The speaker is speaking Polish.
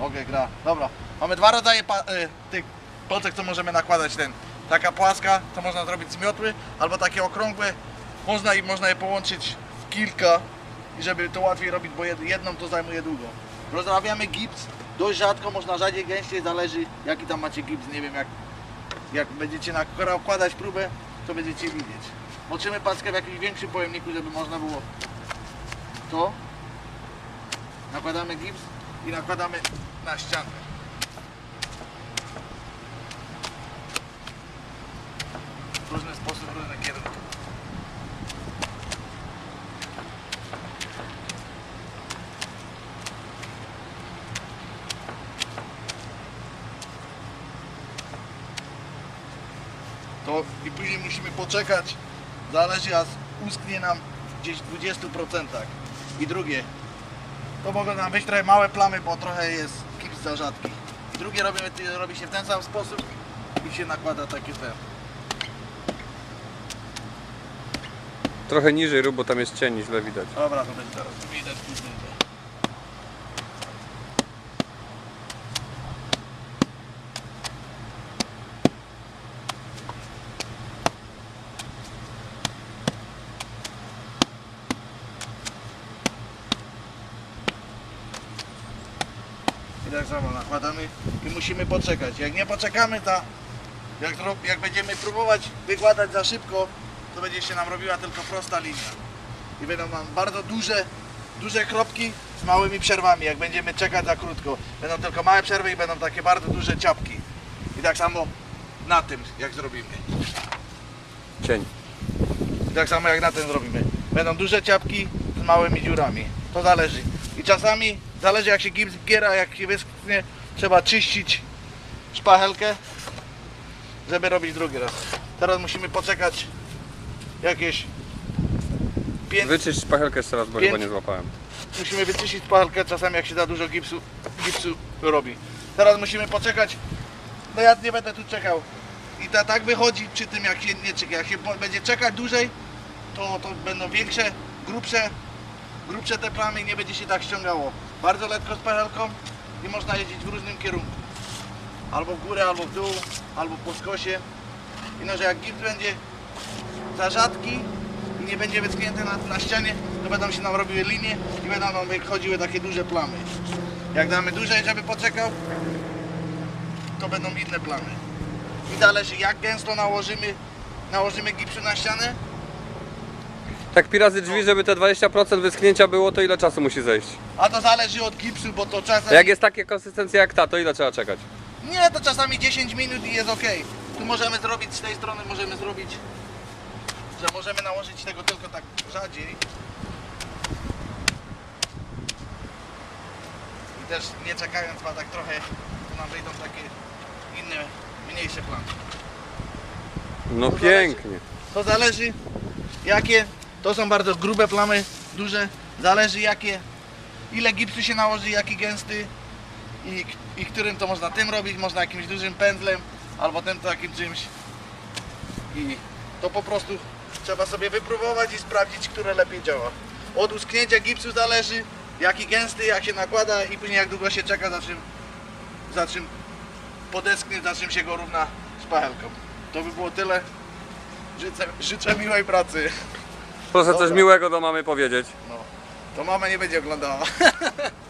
Okej, gra. Dobra. Mamy dwa rodzaje y, tych polcek, co możemy nakładać ten. Taka płaska, to można zrobić z miotły, albo takie okrągłe. Można i można je połączyć w kilka i żeby to łatwiej robić, bo jed- jedną to zajmuje długo. Rozrabiamy gips, dość rzadko, można rzadziej, gęściej, zależy jaki tam macie gips, nie wiem jak, jak będziecie nakładać próbę, to będziecie widzieć. Moczymy paskę w jakimś większym pojemniku, żeby można było to. Nakładamy gips i nakładamy na ścianę. W różny sposób, w różne kierunki. To i później musimy poczekać, zależy aż usknie nam gdzieś w 20%. I drugie, to mogą nam być trochę małe plamy, bo trochę jest gips za rzadki. I drugie robimy, robi się w ten sam sposób i się nakłada takie te. Trochę niżej rób, bo tam jest cień, źle widać. Dobra, to będzie teraz widać później. I tak samo nakładamy i musimy poczekać. Jak nie poczekamy, to jak, jak będziemy próbować wykładać za szybko, to będzie się nam robiła tylko prosta linia i będą nam bardzo duże, duże kropki z małymi przerwami, jak będziemy czekać za krótko. Będą tylko małe przerwy i będą takie bardzo duże ciapki. I tak samo na tym, jak zrobimy. Cień. I tak samo jak na tym zrobimy. Będą duże ciapki z małymi dziurami. To zależy. I czasami, zależy jak się gips giera, jak się wyschnie, trzeba czyścić szpachelkę, żeby robić drugi raz. Teraz musimy poczekać jakieś 5 Wyczyść szpachelkę jeszcze raz, bo Pięć. chyba nie złapałem. musimy wyczyścić pachelkę czasami jak się za dużo gipsu, gipsu robi. Teraz musimy poczekać. No ja nie będę tu czekał. I ta, tak wychodzi przy tym jak się nie czeka. Jak się będzie czekać dłużej, to, to będą większe, grubsze, grubsze te plamy i nie będzie się tak ściągało. Bardzo lekko z pachelką i można jeździć w różnym kierunku. Albo w górę, albo w dół, albo po skosie. I no, że jak gips będzie za rzadki i nie będzie wyschnięty na, na ścianie, to będą się nam robiły linie i będą nam wychodziły takie duże plamy. Jak damy dłużej, żeby poczekał, to będą inne plamy. I zależy jak gęsto nałożymy, nałożymy gipsu na ścianę, Tak pi razy drzwi, żeby te 20% wyschnięcia było, to ile czasu musi zejść? a to zależy od gipsu, bo to A czasami... jak jest taka konsystencja jak ta, to ile trzeba czekać? Nie, to czasami 10 minut i jest ok. Tu możemy zrobić, z tej strony możemy zrobić, że możemy nałożyć tego tylko tak rzadziej. I też nie czekając, a tak trochę, to nam wyjdą takie inne, mniejsze plany. No To pięknie. To zależy jakie, to są bardzo grube plamy, duże, zależy jakie, ile gipsu się nałoży, jaki gęsty i, i którym to można tym robić, można jakimś dużym pędzlem albo tym takim czymś i to po prostu trzeba sobie wypróbować i sprawdzić, które lepiej działa. Od usknięcia gipsu zależy jaki gęsty, jak się nakłada i później jak długo się czeka, za czym, za czym podesknie, za czym się go równa szpachelką. To by było tyle. Życzę, życzę miłej pracy. Proszę coś Dobra. miłego do mamy powiedzieć. No, to mama nie będzie oglądała.